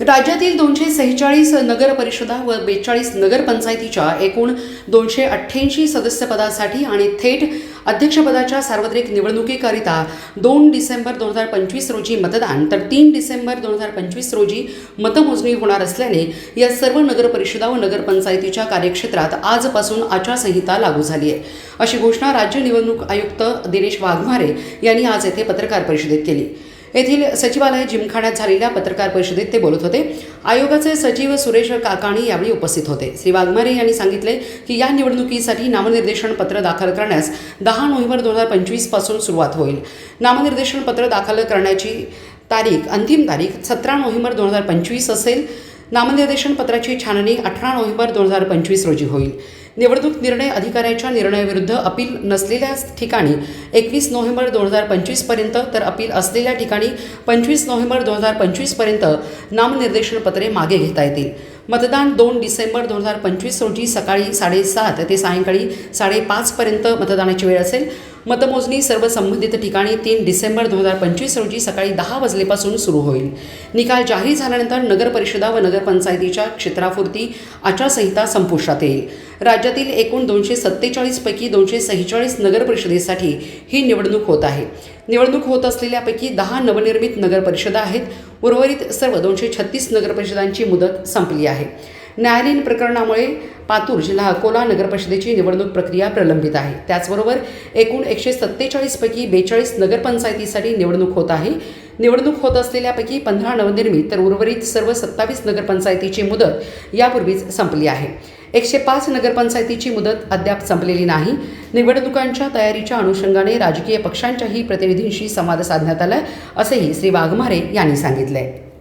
राज्यातील दोनशे सेहेचाळीस नगर परिषदा व बेचाळीस नगरपंचायतीच्या एकूण दोनशे अठ्ठ्याऐंशी सदस्यपदासाठी आणि थेट अध्यक्षपदाच्या सार्वत्रिक निवडणुकीकरिता दोन डिसेंबर दोन हजार पंचवीस रोजी मतदान तर तीन डिसेंबर दोन हजार पंचवीस रोजी मतमोजणी होणार असल्याने या सर्व नगरपरिषदा व नगरपंचायतीच्या कार्यक्षेत्रात आजपासून आचारसंहिता लागू झाली आहे. अशी घोषणा राज्य निवडणूक आयुक्त दिनेश वाघमारे यांनी आज येथे पत्रकार परिषदेत केली. येथील सचिवालय जिमखान्यात झालेल्या पत्रकार परिषदेत ते बोलत होते. आयोगाचे सचिव सुरेश काकाणी यावेळी उपस्थित होते. श्री वाघमारे यांनी सांगितले की या निवडणुकीसाठी नामनिर्देशन पत्र दाखल करण्यास दहा नोव्हेंबर दोन हजार पंचवीसपासून सुरुवात होईल. नामनिर्देशन पत्र दाखल करण्याची तारीख अंतिम तारीख सतरा नोव्हेंबर दोन हजार पंचवीस असेल. नामनिर्देशन पत्राची छाननी अठरा नोव्हेंबर दोन हजार पंचवीस रोजी होईल. निवडणूक निर्णय अधिकाऱ्याच्या निर्णयाविरुद्ध अपील नसलेल्या ठिकाणी एकवीस नोव्हेंबर दोन हजार पंचवीसपर्यंत तर अपील असलेल्या ठिकाणी पंचवीस नोव्हेंबर दोन हजार पंचवीसपर्यंत नामनिर्देशन पत्रे मागे घेता येतील. मतदान दोन डिसेंबर दोन हजार पंचवीस रोजी सकाळी साडेसात ते सायंकाळी साडेपाचपर्यंत मतदानाची वेळ असेल. मतमोजणी सर्व संबंधित ठिकाणी तीन डिसेंबर दोन हजार पंचवीस रोजी सकाळी दहा वाजलेपासून सुरू होईल. निकाल जाहीर झाल्यानंतर नगरपरिषदा व नगरपंचायतीच्या क्षेत्रापुरती आचारसंहिता संपुष्टात येईल. राज्यातील एकूण दोनशे सत्तेचाळीसपैकी दोनशे सेहेचाळीस नगरपरिषदेसाठी ही निवडणूक होत आहे. निवडणूक होत असलेल्यापैकी दहा नवनिर्मित नगरपरिषदा आहेत. उर्वरित सर्व दोनशे छत्तीस नगरपरिषदांची मुदत संपली आहे. न्यायालयीन प्रकरणामुळे पातूर जिल्हा अकोला नगरपरिषदेची निवडणूक प्रक्रिया प्रलंबित आहे. त्याचबरोबर एकूण एकशे सत्तेचाळीसपैकी बेचाळीस नगरपंचायतीसाठी निवडणूक होत आहे. निवडणूक होत असलेल्यापैकी पंधरा नवनिर्मित तर उर्वरित सर्व सत्तावीस नगरपंचायतीची मुदत यापूर्वीच संपली आहे. एकशे पाच नगरपंचायतीची मुदत अद्याप संपलेली नाही. निवडणुकांच्या तयारीच्या अनुषंगाने राजकीय पक्षांच्याही प्रतिनिधींशी संवाद साधण्यात आला असंही श्री वाघमारे यांनी सांगितले